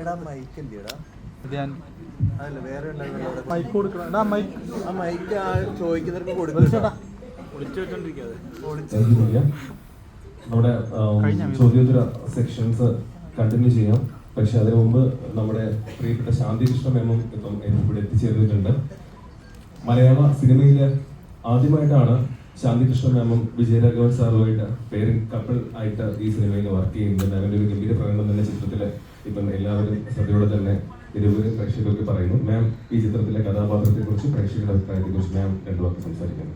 എടാ ഞാൻ അതല്ല വേറെ മൈക്ക് കൊടുക്കണം. എടാ മൈക്ക് ആ മൈക്ക് ആ ചോദിക്കുന്നവർക്ക് നമ്മുടെ ആം, ചോദ്യോത്തര സെക്ഷൻസ് കണ്ടിന്യൂ ചെയ്യാം. പക്ഷെ അതിനു മുമ്പ് നമ്മുടെ പ്രിയപ്പെട്ട ശാന്തികൃഷ്ണ മേമം ഇപ്പം ഇവിടെ എത്തിച്ചേർന്നിട്ടുണ്ട്. മലയാള സിനിമയിലെ ആദ്യമായിട്ടാണ് ശാന്തികൃഷ്ണ കൃഷ്ണ മേമം വിജയരാഘവൻ സാറുമായിട്ട് പേര് കപ്പിൾ ആയിട്ട് ഈ സിനിമയിൽ വർക്ക് ചെയ്യുന്നത് അവന്റെ ഒരു ഗംഭീര പ്രകടനം തന്നെ ചിത്രത്തിൽ ഇപ്പം എല്ലാവരും ശ്രദ്ധയോടെ തന്നെ ഇരുവരും പ്രേക്ഷകർക്ക് പറയുന്നു. മാം ഈ ചിത്രത്തിലെ കഥാപാത്രത്തെ കുറിച്ച് പ്രേക്ഷകരുടെ അഭിപ്രായത്തെ കുറിച്ച് മാം രണ്ടു വാക്ക് സംസാരിക്കുന്നു.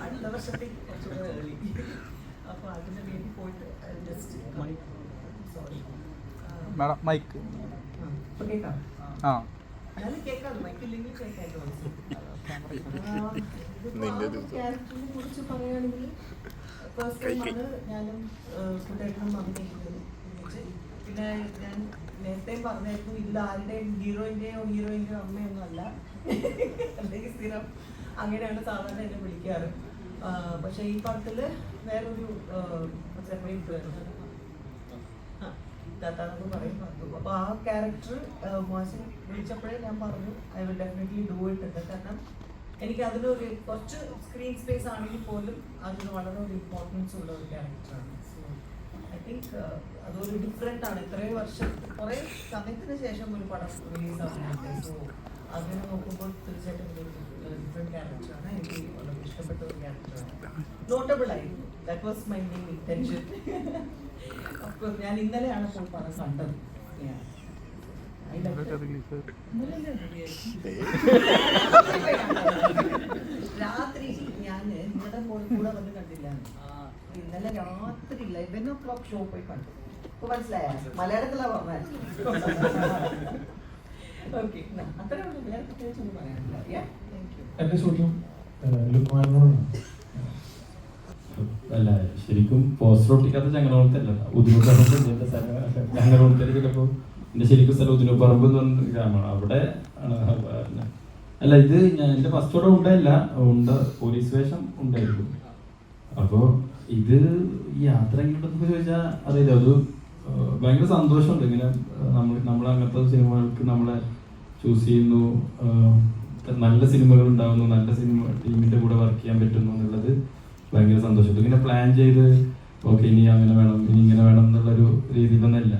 അടുത്ത വർഷത്തേക്ക് കുറച്ചുകൂടെ early. അപ്പോൾ അതിന് വേണ്ടി പോയിട്ട് ജസ്റ്റ് സോറി മാഡം മൈക്ക് ആ. ക്യാരക്ടറിനെ കുറിച്ച് പറയുകയാണെങ്കിൽ ഫസ്റ്റ് ടൈമാണ് ഞാനും അഭിനയിക്കുന്നത് ഒരുമിച്ച്. പിന്നെ ഞാൻ നേരത്തെ പറഞ്ഞായിരുന്നു ഇതിൽ ആരുടെയും ഹീറോയിന്റെയോ ഹീറോയിന്റെയോ അമ്മയൊന്നും അല്ല. അല്ലെങ്കിൽ സ്ഥിരം അങ്ങനെയാണ് സാധാരണ എന്നെ വിളിക്കാറ്. പക്ഷേ ഈ പടത്തിൽ വേറൊരു സെപ്പറേറ്റ് ദത്താണെന്ന് പറയും അപ്പോൾ ആ ക്യാരക്ടർ മോശം വിളിച്ചപ്പോഴേ ഞാൻ പറഞ്ഞു ഐ വിൽ ഡെഫിനറ്റ്ലി ഡൂ ഇട്ട് കാരണം എനിക്ക് അതിനൊരു കുറച്ച് സ്ക്രീൻ സ്പേസ് ആണെങ്കിൽ പോലും അതിന് വളരെ ഒരു ഇമ്പോർട്ടൻസ് ഉള്ള ഒരു ക്യാരക്ടറാണ്. അതൊരു ഡിഫറെന്റ് ആണ്. ഇത്രയും വർഷം കുറേ സമയത്തിന് ശേഷം ഒരു പടം റിലീസ് ആവുന്നുണ്ട്. സോ അങ്ങനെ നോക്കുമ്പോൾ തീർച്ചയായിട്ടും ഡിഫറെന്റ് ക്യാരക്ടറാണ് എനിക്ക് വളരെ ഇഷ്ടപ്പെട്ട ഒരു ക്യാരക്ടറാണ് നോട്ടബിൾ ആയിരുന്നു that was my main intention of course ഞാൻ ഇന്നലെയാണ് ഫുൾ പടം കണ്ടത്. രാത്രി ഞാൻ നിങ്ങളുടെ കൂടെ വന്ന് കണ്ടില്ല. ഇന്നലെ രാത്രി ലെവൻ ഓ ക്ലോക്ക് ഷോ പോയി കണ്ടു. ഇപ്പൊ മനസ്സിലായ? മലയാളത്തിലാ പറഞ്ഞത്. ഓക്കെ അത്രേ ഉള്ളൂ. വേറെ പ്രത്യേകിച്ച് ഒന്നും പറയാനില്ല. താങ്ക് യു എന്റെ ചോദ്യം ലുക്മാനോടാണ്. അല്ല ശരിക്കും പോസ്റ്റർ ഒട്ടിക്കാത്ത ചങ്ങനകുളത്തല്ല ഉദിനപ്പറമ്പ് ചങ്ങനകുളത്തിൽ ചിലപ്പോ എന്റെ ശരിക്കും സ്ഥലം ഉദിനപ്പറമ്പ് എന്ന് പറഞ്ഞ ഗ്രാമമാണ്. അവിടെ ആണ് അല്ല ഇത് ഞാൻ എന്റെ ഫസ്റ്റ് ഓടെ ഉണ്ടല്ല ഉണ്ട് പോലീസ് വേഷം ഉണ്ടായിരുന്നു. അപ്പോ ഇത് യാത്ര കിട്ടുന്നു ചോദിച്ചാൽ അറിയില്ല. ഒരു ഭയങ്കര സന്തോഷമുണ്ട്. ഇങ്ങനെ നമ്മൾ നമ്മൾ അങ്ങനത്തെ സിനിമകൾക്ക് നമ്മളെ ചൂസ് ചെയ്യുന്നു. നല്ല സിനിമകൾ ഉണ്ടാകുന്നു നല്ല സിനിമ ടീമിന്റെ കൂടെ വർക്ക് ചെയ്യാൻ പറ്റുന്നു എന്നുള്ളത് ഭയങ്കര സന്തോഷമുണ്ട്. ഇങ്ങനെ പ്ലാൻ ചെയ്ത് ഓക്കെ ഇനി അങ്ങനെ വേണം ഇനി ഇങ്ങനെ വേണം എന്നുള്ളൊരു രീതിയിലൊന്നല്ല